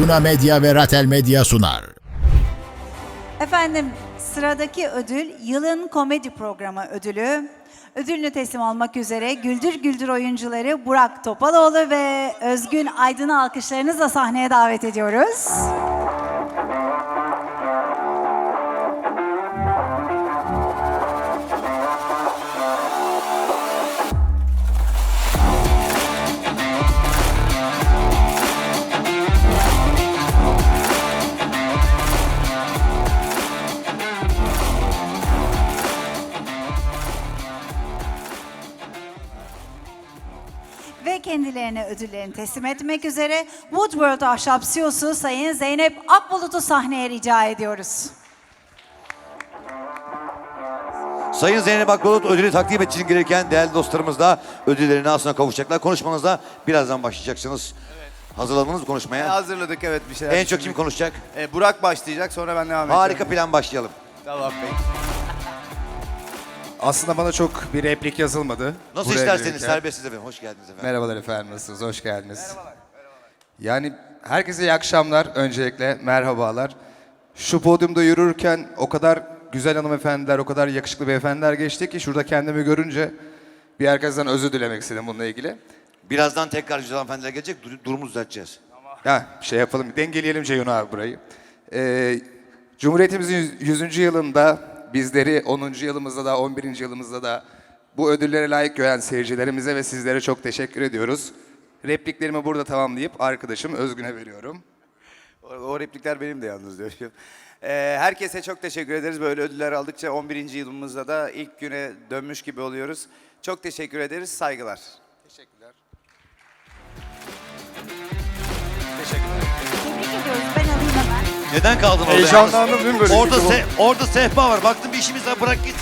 Luna Medya ve Ratel Medya sunar. Efendim sıradaki ödül yılın komedi programı ödülü. Ödülünü teslim almak üzere Güldür Güldür oyuncuları Burak Topaloğlu ve Özgün Aydın'ı alkışlarınızla sahneye davet ediyoruz. Ve kendilerine ödüllerini teslim etmek üzere Woodworld Ahşap CEO'su Sayın Zeynep Akbulut'u sahneye rica ediyoruz. Sayın Zeynep Akbulut ödülü takdim için gelirken değerli dostlarımız da ödüllerine aslında kavuşacaklar. Konuşmanızda birazdan başlayacaksınız. Hazırladınız mı konuşmaya? Hazırladık evet bir şeyler. En çok kim konuşacak? Ee, Burak başlayacak sonra ben devam edeceğim. Harika plan başlayalım. Tamam peki. Aslında bana çok bir replik yazılmadı. Nasıl Buraya isterseniz gelirken. serbestsiz efendim. Hoş geldiniz efendim. Merhabalar efendim, nasılsınız? Hoş geldiniz. Yani herkese iyi akşamlar öncelikle, merhabalar. Şu podyumda yürürken o kadar güzel hanımefendiler, o kadar yakışıklı beyefendiler geçti ki şurada kendimi görünce bir herkesten özür dilemek istedim bununla ilgili. Birazdan tekrar güzel hanımefendiler gelecek. dur- Durumu düzelteceğiz. Ya şey yapalım, dengeleyelim Ceyhun abi burayı. Ee, Cumhuriyetimizin 100. yılında bizleri 10. yılımızda da 11. yılımızda da bu ödüllere layık gören seyircilerimize ve sizlere çok teşekkür ediyoruz. Repliklerimi burada tamamlayıp arkadaşım Özgün'e veriyorum. O, o replikler benim de yalnız diyor. Ee, herkese çok teşekkür ederiz. Böyle ödüller aldıkça 11. yılımızda da ilk güne dönmüş gibi oluyoruz. Çok teşekkür ederiz. Saygılar. Teşekkürler. Neden kaldın orada? Heyecanlandım değil mi böyle Orada, bir se- orada sehpa var. Baktım bir işimiz var bırak git.